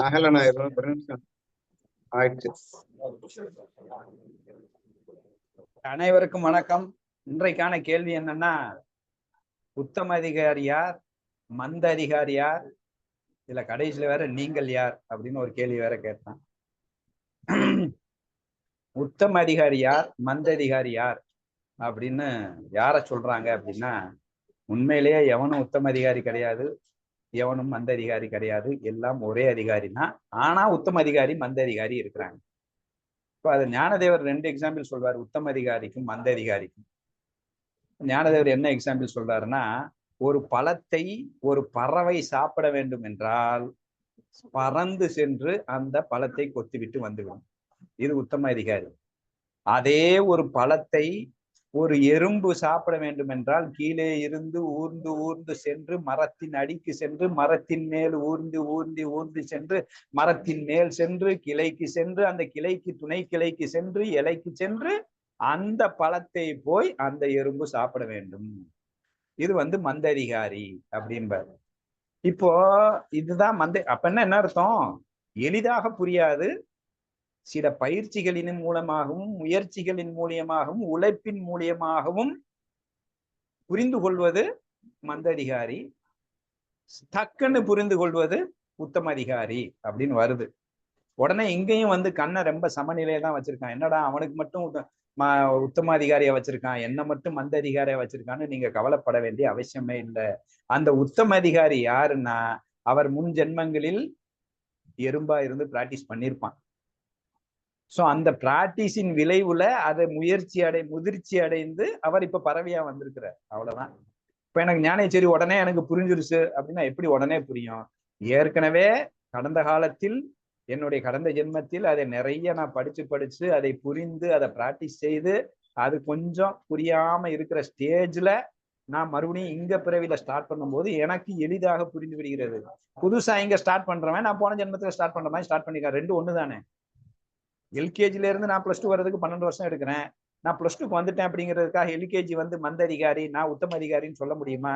ஆகலண்ணா இருபது நிமிஷம். ஆயிடுச்சு. அனைவருக்கும் வணக்கம். இன்றைக்கான கேள்வி என்னன்னா உத்தம அதிகாரி யார்? மந்த அதிகாரி யார்? இதுல கடைசியில வேற நீங்கள் யார்? அப்படின்னு ஒரு கேள்வி வேற கேட்டான். உத்தம அதிகாரி யார்? மந்த அதிகாரி யார்? அப்படின்னு யார சொல்றாங்க அப்படின்னா உண்மையிலேயே எவனும் உத்தம அதிகாரி கிடையாது. எவனும் மந்த அதிகாரி கிடையாது. எல்லாம் ஒரே அதிகாரி தான் ஆனா உத்தம அதிகாரி மந்த அதிகாரி இருக்கிறாங்க. இப்போ அது ஞானதேவர் ரெண்டு எக்ஸாம்பிள் சொல்வார். உத்தம அதிகாரிக்கும் மந்த அதிகாரிக்கும். ஞானதேவர் என்ன எக்ஸாம்பிள் சொல்றாருன்னா ஒரு பழத்தை ஒரு பறவை சாப்பிட வேண்டும் என்றால் பறந்து சென்று அந்த பழத்தை கொத்திவிட்டு வந்துவிடும். இது உத்தம அதிகாரி. அதே ஒரு பழத்தை ஒரு எறும்பு சாப்பிட வேண்டும் என்றால் கீழே இருந்து ஊர்ந்து ஊர்ந்து சென்று மரத்தின் அடிக்கு சென்று மரத்தின் மேல் ஊர்ந்து ஊர்ந்து ஊர்ந்து சென்று மரத்தின் மேல் சென்று கிளைக்கு சென்று அந்த கிளைக்கு துணை கிளைக்கு சென்று இலைக்கு சென்று அந்த பழத்தை போய் அந்த எறும்பு சாப்பிட வேண்டும். இது வந்து மந்ததிகாரி அப்படின்பாரு இப்போ இதுதான் மந்த அப்ப என்ன என்ன அர்த்தம்? எளிதாக புரியாது. சில பயிற்சிகளின் மூலமாகவும் முயற்சிகளின் மூலியமாகவும் உழைப்பின் மூலியமாகவும் புரிந்து கொள்வது மந்ததிகாரி. டக்குன்னு புரிந்து கொள்வது உத்தம அதிகாரி அப்படின்னு வருது. உடனே இங்கேயும் வந்து கண்ணை ரொம்ப சமநிலையை தான் வச்சிருக்கான். என்னடா அவனுக்கு மட்டும் உத்தம அதிகாரியா வச்சிருக்கான். என்ன மட்டும் மந்த அதிகாரியா வச்சிருக்கான்னு நீங்க கவலைப்பட வேண்டிய அவசியமே இல்லை. அந்த உத்தம அதிகாரி யாருன்னா அவர் முன் ஜென்மங்களில் எறும்பா இருந்து பிராக்டிஸ் பண்ணியிருப்பான். சோ அந்த பிராக்டிஸின் விளைவுல அதை முயற்சி அடை முதிர்ச்சி அடைந்து அவர் இப்ப பறவையா வந்திருக்கிறார். அவ்வளவுதான். இப்ப எனக்கு ஞானேச்சேரி உடனே எனக்கு புரிஞ்சிருச்சு அப்படின்னா எப்படி உடனே புரியும்? ஏற்கனவே கடந்த காலத்தில் என்னுடைய கடந்த ஜென்மத்தில் அதை நிறைய நான் படிச்சு படிச்சு அதை புரிந்து அதை பிராக்டிஸ் செய்து அது கொஞ்சம் புரியாம இருக்கிற ஸ்டேஜ்ல நான் மறுபடியும் இங்க பிறவில ஸ்டார்ட் பண்ணும்போது எனக்கு எளிதாக புரிந்து விடுகிறது. புதுசா இங்க ஸ்டார்ட் பண்றவன் நான் போன ஜென்மத்துல ஸ்டார்ட் பண்ற மாதிரி ஸ்டார்ட் பண்ணிக்கிறேன் ரெண்டு ஒண்ணு தானே எல்கேஜில இருந்து நான் பிளஸ் டூ வர்றதுக்கு பன்னெண்டு வருஷம் எடுக்கிறேன். நான் பிளஸ் டூக்கு வந்துட்டேன் அப்படிங்கிறதுக்காக எல்கேஜி வந்து மந்த அதிகாரி நான் உத்தம அதிகாரின்னு சொல்ல முடியுமா?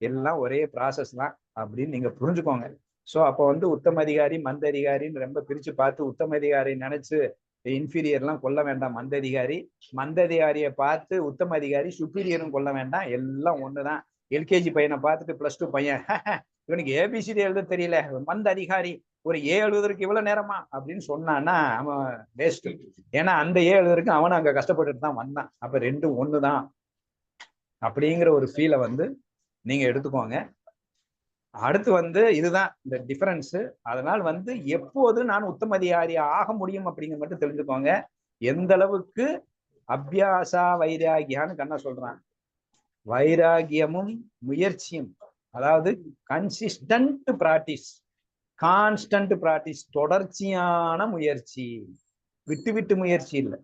எல்லாம் ஒரே ப்ராசஸ் தான் அப்படின்னு நீங்க புரிஞ்சுக்கோங்க. ஸோ அப்போ வந்து உத்தம அதிகாரி மந்த அதிகாரின்னு ரொம்ப பிரிச்சு பார்த்து உத்தம அதிகாரி நினைச்சு இன்ஃபீரியர்லாம் கொல்ல வேண்டாம். மந்த அதிகாரி மந்த அதிகாரியை பார்த்து உத்தம அதிகாரி சுப்பீரியரும் கொல்ல வேண்டாம். எல்லாம் ஒண்ணுதான். எல்கேஜி பையனை பார்த்துட்டு பிளஸ் டூ பையன். இவனுக்கு ஏபிசிடி எழுத தெரியல. மந்த அதிகாரி. ஒரு ஏ எழுதுறதுக்கு இவ்வளவு நேரமா அப்படின்னு சொன்னான்னா அவன் வேஸ்ட் ஏன்னா அந்த ஏ எழுதுறதுக்கு அவன் அங்க கஷ்டப்பட்டுட்டு தான் வந்தான். அப்ப ரெண்டும் ஒண்ணுதான். அப்படிங்கிற ஒரு ஃபீலை வந்து நீங்க எடுத்துக்கோங்க. அடுத்து வந்து இதுதான் இந்த டிஃபரன்ஸ் அதனால் வந்து எப்போது நான் உத்தமதிகாரி ஆக முடியும் அப்படிங்கிற மட்டும் தெரிஞ்சுக்கோங்க. எந்த அளவுக்கு அபியாசா வைராகியான்னு கண்ணா சொல்றான். வைராகியமும் முயற்சியும் அதாவது கன்சிஸ்டன்ட் பிராக்டிஸ் கான்ஸ்டன்ட் பிராக்டிஸ் தொடர்ச்சியான முயற்சி. விட்டு விட்டு முயற்சி இல்லை.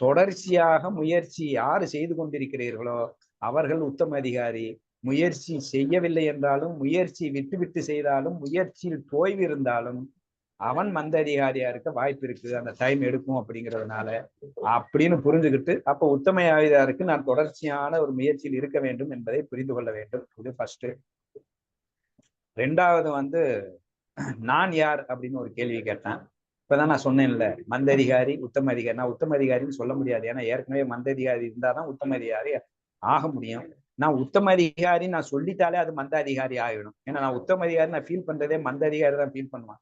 தொடர்ச்சியாக முயற்சி யாரு செய்து கொண்டிருக்கிறீர்களோ அவர்கள் உத்தம அதிகாரி. முயற்சி செய்யவில்லை என்றாலும் முயற்சி விட்டு விட்டு செய்தாலும் முயற்சியில் தோய்வு இருந்தாலும் அவன் மந்த அதிகாரியா இருக்க வாய்ப்பு இருக்குது. அந்த டைம் எடுக்கும் அப்படிங்கிறதுனால. அப்படின்னு புரிஞ்சுக்கிட்டு அப்ப உத்தம ஆயுதாருக்கு நான் தொடர்ச்சியான ஒரு முயற்சியில் இருக்க வேண்டும் என்பதை புரிந்து கொள்ள வேண்டும். இது ஃபர்ஸ்ட் ரெண்டாவது வந்து நான் யார் அப்படின்னு ஒரு கேள்வி கேட்டேன். இப்பதான் நான் சொன்னேன்ல மந்த அதிகாரி உத்தம அதிகாரி நான் உத்தம அதிகாரின்னு சொல்ல முடியாது. ஏன்னா ஏற்கனவே மந்த அதிகாரி இருந்தாதான் உத்தம அதிகாரி ஆக முடியும். நான் உத்தம அதிகாரி நான் சொல்லிட்டாலே அது மந்த அதிகாரி ஆகிடும் ஏன்னா நான் உத்தம அதிகாரி நான் ஃபீல் பண்றதே மந்த அதிகாரி தான் ஃபீல் பண்ணுவான்.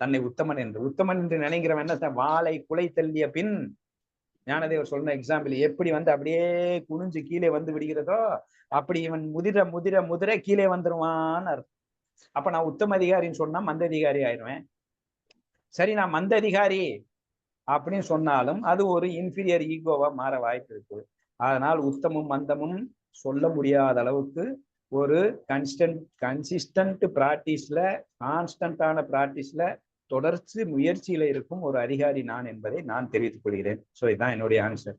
தன்னை உத்தமன் என்று. உத்தமன் என்று நினைக்கிறவன் என்ன வாளை குலை தள்ளிய பின் ஞானதேவர் சொன்ன எக்ஸாம்பிள் எப்படி வந்து அப்படியே குனிஞ்சு கீழே வந்து விடுகிறதோ அப்படி இவன் முதிர முதிர முதிர கீழே வந்துருவான்னு அர்த்தம். அப்ப நான் உத்தம அதிகாரின்னு சொன்னா மந்த அதிகாரி ஆயிடுவேன். சரி நான் மந்த அதிகாரி அப்படின்னு சொன்னாலும் அது ஒரு இன்ஃபீரியர் ஈகோவா மாற வாய்ப்பு இருக்கு. அதனால் உத்தமும் மந்தமும் சொல்ல முடியாத அளவுக்கு ஒரு கன்ஸ்டன்ட் கன்சிஸ்டன்ட் பிராக்டிஸ்ல கான்ஸ்டன்டான பிராக்டிஸ்ல தொடர்ச்சி முயற்சியில இருக்கும் ஒரு அதிகாரி நான் என்பதை நான் தெரிவித்துக் கொள்கிறேன். ஸோ இதுதான் என்னுடைய ஆன்சர்